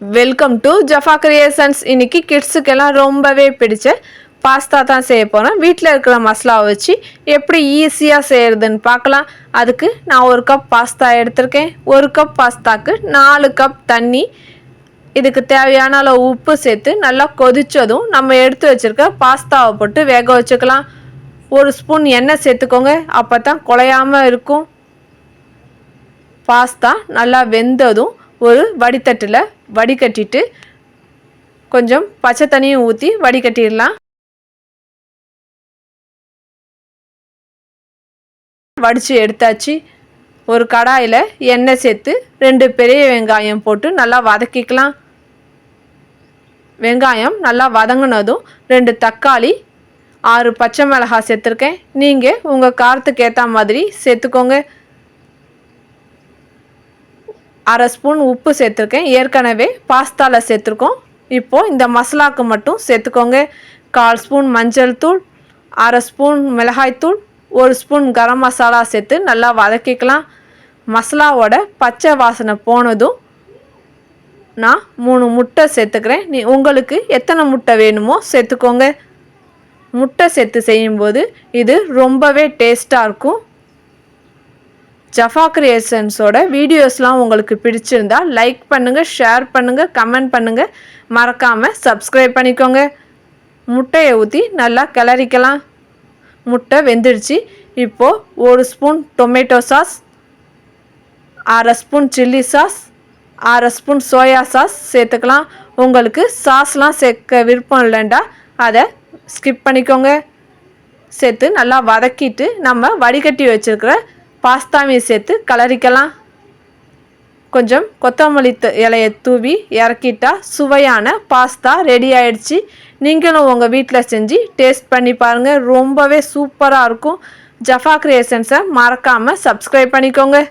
Welcome to Jaffa creations இன்னைக்கு கிட்ஸுக்கெல்லாம் ரொம்பவே பிடிச்ச பாஸ்தா தான் செய்ய போகிறேன் வீட்டில் இருக்கிற மசாலாவை வச்சு எப்படி ஈஸியாக செய்கிறதுன்னு பார்க்கலாம். அதுக்கு நான் ஒரு கப் பாஸ்தா எடுத்திருக்கேன். ஒரு கப் பாஸ்தாக்கு நாலு கப் தண்ணி இதுக்கு தேவையான அளவு உப்பு சேர்த்து நல்லா கொதித்ததும் நம்ம எடுத்து வச்சுருக்க பாஸ்தாவை போட்டு வேக வச்சுக்கலாம். ஒரு ஸ்பூன் எண்ணெய் சேர்த்துக்கோங்க. அப்போ தான் குழையாமல் இருக்கும். பாஸ்தா நல்லா வெந்ததும் ஒரு வடித்தட்டில் வடிகட்டிட்டு கொஞ்சம் பச்சை தண்ணியும் ஊற்றி வடிகட்டிடலாம். வடித்து எடுத்தாச்சு. ஒரு கடாயில் எண்ணெய் சேர்த்து ரெண்டு பெரிய வெங்காயம் போட்டு நல்லா வதக்கிக்கலாம். வெங்காயம் நல்லா வதங்கினதும் ரெண்டு தக்காளி ஆறு பச்சை மிளகாய் சேர்த்துருக்கேன். நீங்கள் உங்கள் காரத்துக்கு ஏற்ற மாதிரி சேர்த்துக்கோங்க. அரை ஸ்பூன் உப்பு சேர்த்துருக்கேன். ஏற்கனவே பாஸ்தாவில் சேர்த்துருக்கோம். இப்போது இந்த மசாலாவுக்கு மட்டும் சேர்த்துக்கோங்க. கால் ஸ்பூன் மஞ்சள் தூள் அரை ஸ்பூன் மிளகாய்த்தூள் ஒரு ஸ்பூன் கரம் மசாலா சேர்த்து நல்லா வதக்கிக்கலாம். மசாலாவோட பச்சை வாசனை போனதும் நான் மூணு முட்டை சேர்த்துக்கிறேன். நீ உங்களுக்கு எத்தனை முட்டை வேணுமோ சேர்த்துக்கோங்க. முட்டை சேர்த்து செய்யும்போது இது ரொம்பவே டேஸ்ட்டாக இருக்கும். ஜஃபா கிரியேஷன்ஸோட வீடியோஸ்லாம் உங்களுக்கு பிடிச்சிருந்தா லைக் பண்ணுங்கள் ஷேர் பண்ணுங்கள் கமெண்ட் பண்ணுங்கள் மறக்காமல் சப்ஸ்கிரைப் பண்ணிக்கோங்க. முட்டையை ஊற்றி நல்லா கிளறிக்கலாம். முட்டை வெந்துடுச்சு. இப்போது ஒரு ஸ்பூன் டொமேட்டோ சாஸ் அரை ஸ்பூன் சில்லி சாஸ் அரை ஸ்பூன் சோயா சாஸ் சேர்த்துக்கலாம். உங்களுக்கு சாஸ்லாம் சேர்க்க விருப்பம் இல்லைண்டா அதை ஸ்கிப் பண்ணிக்கோங்க. சேர்த்து நல்லா வதக்கிட்டு நம்ம வடிகட்டி வச்சுருக்கிற பாஸ்தாவையும் சேர்த்து கலரிக்கலாம். கொஞ்சம் கொத்தமல்லி த- இலையை தூவி இறக்கிட்டால் சுவையான பாஸ்தா ரெடி ஆயிடுச்சு. நீங்களும் உங்கள் வீட்டில் செஞ்சு டேஸ்ட் பண்ணி பாருங்கள் ரொம்பவே சூப்பராக இருக்கும். ஜஃபா கிரியேஷன்ஸை மறக்காமல் சப்ஸ்கிரைப் பண்ணிக்கோங்க.